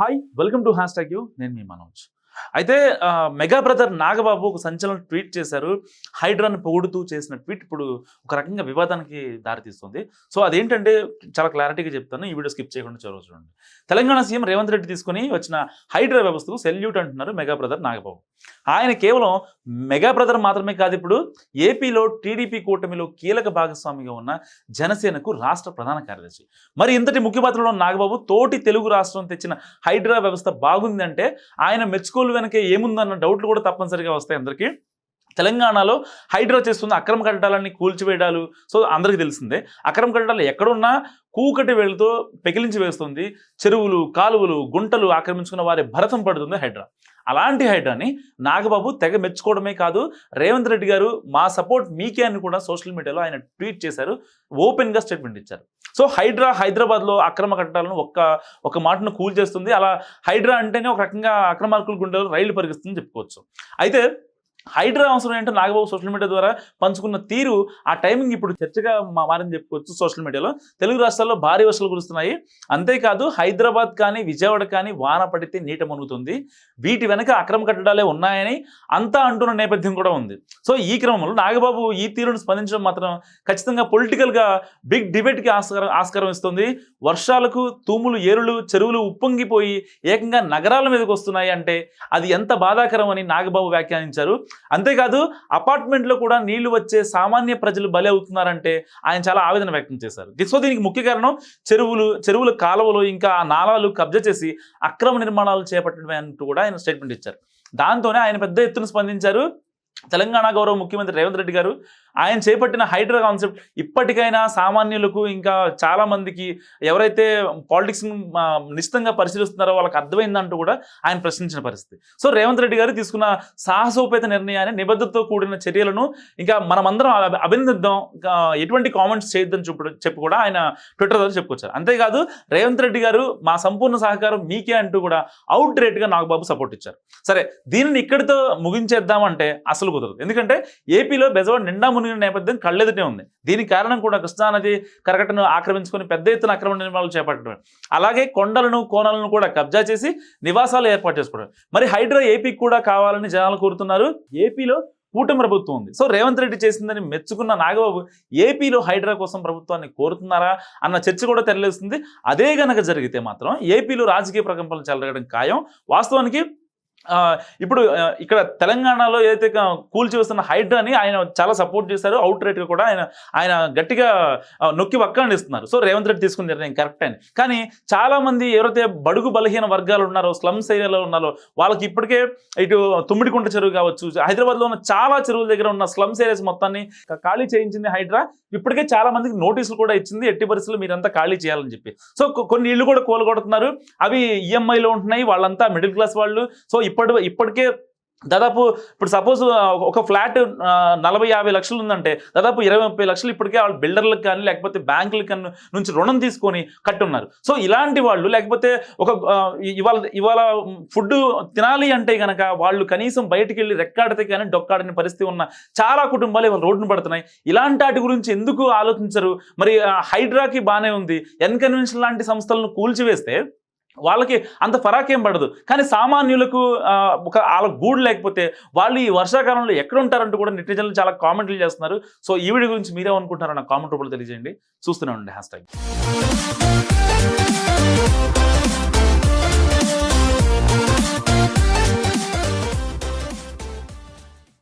Hi welcome to hashtag U నేను మీ మనోజ్. అయితే మెగా బ్రదర్ నాగబాబు ఒక సంచలన ట్వీట్ చేశారు. హైడ్రాను పొగుడుతూ చేసిన ట్వీట్ ఇప్పుడు ఒక రకంగా వివాదానికి దారితీస్తుంది. సో అదేంటంటే చాలా క్లారిటీగా చెప్తాను. ఈ వీడియో స్కిప్ చేయకుండా చదువు చూడండి. తెలంగాణ సీఎం రేవంత్ రెడ్డి తీసుకుని వచ్చిన హైడ్రా వ్యవస్థకు సెల్యూట్ అంటున్నారు మెగా బ్రదర్ నాగబాబు. ఆయన కేవలం మెగా బ్రదర్ మాత్రమే కాదు ఇప్పుడు ఏపీలో టీడీపీ కూటమిలో కీలక భాగస్వామిగా ఉన్న జనసేనకు రాష్ట్ర ప్రధాన కార్యదర్శి. మరి ఇంతటి ముఖ్య పాత్రలో ఉన్న నాగబాబు తోటి తెలుగు రాష్ట్రం తెచ్చిన హైడ్రా వ్యవస్థ బాగుందంటే ఆయన మెచ్చుకోలు వెనక ఏముందన్న డౌట్లు కూడా తప్పనిసరిగా వస్తాయి అందరికీ. తెలంగాణలో హైడ్రా చేస్తున్న అక్రమ కట్టడాలన్నీ కూల్చివేయడాలు సో అందరికీ తెలిసిందే. అక్రమ కట్టడాలు ఎక్కడున్నా కూకటి వేళ్ళతో పెకిలించి వేస్తుంది. చెరువులు కాలువలు గుంటలు ఆక్రమించుకున్న వారి భరతం పడుతుంది హైడ్రా. అలాంటి హైడ్రాని నాగబాబు తెగ మెచ్చుకోవడమే కాదు రేవంత్ రెడ్డి గారు మా సపోర్ట్ మీకే అని కూడా సోషల్ మీడియాలో ఆయన ట్వీట్ చేశారు ఓపెన్గా స్టేట్మెంట్ ఇచ్చారు. సో హైడ్రా హైదరాబాద్లో అక్రమ కట్టడాలను ఒక్క ఒక మాటను కూల్ చేస్తుంది. అలా హైడ్రా అంటేనే ఒక రకంగా అక్రమార్కుల గుండెలో రైళ్ళు పరిగిస్తుందని చెప్పుకోవచ్చు. అయితే హైడ్రా అవసరం ఏంటో నాగబాబు సోషల్ మీడియా ద్వారా పంచుకున్న తీరు ఆ టైమింగ్ ఇప్పుడు చర్చగా మా- మారని చెప్పుకోవచ్చు సోషల్ మీడియాలో. తెలుగు రాష్ట్రాల్లో భారీ వర్షాలు కురుస్తున్నాయి. అంతేకాదు హైదరాబాద్ కానీ విజయవాడ కానీ వాన పడితే నీట మునుగుతుంది. వీటి వెనక అక్రమ కట్టడాలే ఉన్నాయని అంతా అంటున్న నేపథ్యం కూడా ఉంది. సో ఈ క్రమంలో నాగబాబు ఈ తీరును స్పందించడం మాత్రం ఖచ్చితంగా పొలిటికల్గా బిగ్ డిబేట్కి ఆస్కారం ఆస్కారం ఇస్తుంది. వర్షాలకు తూములు ఏరులు చెరువులు ఉప్పొంగిపోయి ఏకంగా నగరాల మీదకి వస్తున్నాయి అంటే అది ఎంత బాధాకరం అని నాగబాబు వ్యాఖ్యానించారు. అంతేకాదు అపార్ట్మెంట్లో కూడా నీళ్ళు వచ్చే సామాన్య ప్రజలు బలి అవుతున్నారంటే ఆయన చాలా ఆవేదన వ్యక్తం చేశారు. సో దీనికి ముఖ్య కారణం చెరువులు చెరువుల కాలువలు ఇంకా ఆ నాలాలు కబ్జా చేసి అక్రమ నిర్మాణాలు చేపట్టడమే అంటూ కూడా ఆయన స్టేట్మెంట్ ఇచ్చారు. దాంతోనే ఆయన పెద్ద ఎత్తున స్పందించారు తెలంగాణ గౌరవ ముఖ్యమంత్రి రేవంత్ రెడ్డి గారు ఆయన చేపట్టిన హైడ్రా కాన్సెప్ట్ ఇప్పటికైనా సామాన్యులకు ఇంకా చాలా మందికి ఎవరైతే పాలిటిక్స్ నిశ్చితంగా పరిశీలిస్తున్నారో వాళ్ళకి అర్థమైందంటూ కూడా ఆయన ప్రశ్నించిన పరిస్థితి. సో రేవంత్ రెడ్డి గారు తీసుకున్న సాహసోపేత నిర్ణయాన్ని నిబద్ధతతో కూడిన చర్యలను ఇంకా మనమందరం అభినందిద్దాం. ఎటువంటి కామెంట్స్ చేయొద్దని చెప్పు చెప్పి కూడా ఆయన ట్విట్టర్ ద్వారా చెప్పుకొచ్చారు. అంతేకాదు రేవంత్ రెడ్డి గారు మా సంపూర్ణ సహకారం మీకే అంటూ కూడా అవుట్ రేట్గా నాగబాబు సపోర్ట్ ఇచ్చారు. సరే దీనిని ఇక్కడితో ముగించేద్దామంటే అసలు కుదరదు. ఎందుకంటే ఏపీలో బెజవాడ నిండా మునిగిన నేపథ్యం కళ్ళెదుటే ఉంది. దీనికి కారణం కూడా కృష్ణానది కరకటను ఆక్రమించుకొని పెద్ద ఎత్తున అక్రమ నిర్మాణాలు చేపట్టడం అలాగే కొండలను కోనలను కూడా కబ్జా చేసి నివాసాలు ఏర్పాటు చేసుకోవడం మరి హైడ్రా ఏపీకి కూడా కావాలని జనాలు కోరుతున్నారు. ఏపీలో కూటమి ప్రభుత్వం ఉంది. సో రేవంత్ రెడ్డి చేసిందని మెచ్చుకున్న నాగబాబు ఏపీలో హైడ్రా కోసం ప్రభుత్వాన్ని కోరుతున్నారా అన్న చర్చ కూడా తెరలేస్తుంది. అదే గనక జరిగితే మాత్రం ఏపీలో రాజకీయ ప్రకంపనలు చెలరగడం ఖాయం. వాస్తవానికి ఇప్పుడు ఇక్కడ తెలంగాణలో ఏదైతే కూల్చి వస్తున్న హైడ్రాని ఆయన చాలా సపోర్ట్ చేశారు. అవుట్ రేట్గా కూడా ఆయన ఆయన గట్టిగా నొక్కి నొక్కి వక్కాండిస్తున్నారు సో రేవంత్ రెడ్డి తీసుకున్న నిర్ణయం కరెక్ట్ అని కానీ చాలా మంది ఎవరైతే బడుగు బలహీన వర్గాలు ఉన్నారో స్లమ్స్ ఏరియాలో ఉన్నారో వాళ్ళకి ఇప్పటికే ఇటు తుమ్మిడికుంట చెరువు కావచ్చు హైదరాబాద్లో ఉన్న చాలా చెరువుల దగ్గర ఉన్న స్లమ్స్ ఏరియాస్ మొత్తాన్ని ఖాళీ చేయించింది హైడ్రా. ఇప్పటికే చాలా మందికి నోటీసులు కూడా ఇచ్చింది ఎట్టి పరిస్థితులు మీరంతా ఖాళీ చేయాలని చెప్పి. సో కొన్ని ఇళ్ళు కూడా కోలగొడుతున్నారు అవి ఈఎంఐలో ఉంటున్నాయి. వాళ్ళంతా మిడిల్ క్లాస్ వాళ్ళు. సో ఇప్పటి ఇప్పటికే దాదాపు ఇప్పుడు సపోజ్ ఒక ఫ్లాట్ నలభై యాభై లక్షలు ఉందంటే దాదాపు ఇరవై ముప్పై లక్షలు ఇప్పటికే వాళ్ళు బిల్డర్లకు కానీ లేకపోతే బ్యాంకులకు కానీ నుంచి రుణం తీసుకొని కట్టున్నారు. సో ఇలాంటి వాళ్ళు లేకపోతే ఒక ఇవాళ ఇవాళ ఫుడ్ తినాలి అంటే కనుక వాళ్ళు కనీసం బయటికి వెళ్ళి రెక్కాడితే కానీ డొక్కాడని పరిస్థితి ఉన్న చాలా కుటుంబాలు ఇవాళ రోడ్డును పడుతున్నాయి. ఇలాంటి వాటి గురించి ఎందుకు ఆలోచించరు? మరి హైడ్రాకి బాగానే ఉంది. ఎన్కన్వెన్షన్ లాంటి సంస్థలను కూల్చివేస్తే వాళ్ళకి అంత ఫరాకేం పడదు. కానీ సామాన్యులకు ఒక వాళ్ళ గూడు లేకపోతే వాళ్ళు ఈ వర్షాకాలంలో ఎక్కడ ఉంటారంటూ కూడా నెటిజన్లు చాలా కామెంట్లు చేస్తున్నారు. సో ఈ వీడియో గురించి మీరే అనుకుంటున్నారో కామెంట్ రూపంలో తెలియజేయండి. చూస్తూనే ఉండండి. Hash tag.